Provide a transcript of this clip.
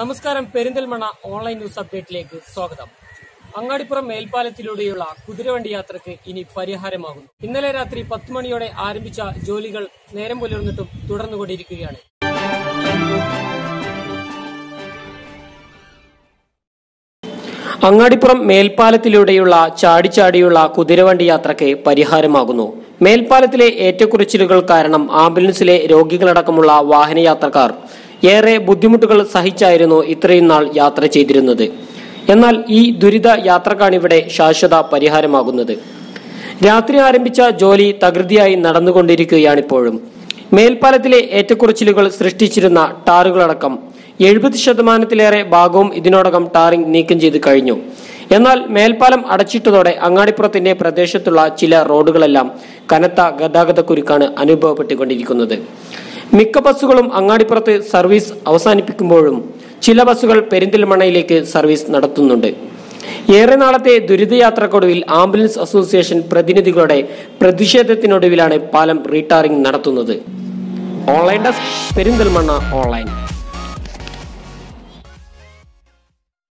നമസ്കാരം Perinthalmanna online news അപ്ഡേറ്റിലേക്ക് സ്വാഗതം. അങ്ങാടിപ്പുറം മേൽപ്പാലത്തിലൂടെയുള്ള കുതിരവണ്ടി യാത്രയ്ക്ക് ഇനി പരിഹാരമാകുന്നു. ഇന്നലെ രാത്രി പത്ത് മണിയോടെ ആരംഭിച്ച ജോലികൾ നേരം പുലർന്നിട്ടും തുടർന്നുകൊണ്ടിരിക്കുകയാണ്. അങ്ങാടിപ്പുറം മേൽപ്പാലത്തിലൂടെയുള്ള ചാടിച്ചാടിയുള്ള കുതിരവണ്ടി യാത്രയ്ക്ക് പരിഹാരമാകുന്നു. മേൽപ്പാലത്തിലെ ഏറ്റക്കുറച്ചിലുകൾ കാരണം ആംബുലൻസിലെ രോഗികളടക്കമുള്ള വാഹനയാത്രക്കാർ ഏറെ ബുദ്ധിമുട്ടുകൾ സഹിച്ചായിരുന്നു ഇത്രയും നാൾ യാത്ര ചെയ്തിരുന്നത്. എന്നാൽ ഈ ദുരിത യാത്രക്കാണിവിടെ ശാശ്വത പരിഹാരമാകുന്നത്. രാത്രി ആരംഭിച്ച ജോലി തകൃതിയായി നടന്നുകൊണ്ടിരിക്കുകയാണിപ്പോഴും. മേൽപ്പാലത്തിലെ ഏറ്റക്കുറച്ചിലുകൾ സൃഷ്ടിച്ചിരുന്ന ടാറുകളടക്കം എഴുപത് ശതമാനത്തിലേറെ ഭാഗവും ഇതിനോടകം ടാറിംഗ് നീക്കം ചെയ്ത് കഴിഞ്ഞു. എന്നാൽ മേൽപ്പാലം അടച്ചിട്ടതോടെ അങ്ങാടിപ്പുറത്തിന്റെ പ്രദേശത്തുള്ള ചില റോഡുകളെല്ലാം കനത്ത ഗതാഗത കുരുക്കാണ് അനുഭവപ്പെട്ടുകൊണ്ടിരിക്കുന്നത്. മിക്ക ബസ്സുകളും അങ്ങാടിപ്പുറത്ത് സർവീസ് അവസാനിപ്പിക്കുമ്പോഴും ചില ബസ്സുകൾ പെരിന്തൽമണ്ണയിലേക്ക് സർവീസ് നടത്തുന്നുണ്ട്. ഏറെ നാളത്തെ ദുരിതയാത്രക്കൊടുവിൽ ആംബുലൻസ് അസോസിയേഷൻ പ്രതിനിധികളുടെ പ്രതിഷേധത്തിനൊടുവിലാണ് പാലം റീടാറിംഗ് നടത്തുന്നത്. Online desk Perinthalmanna online.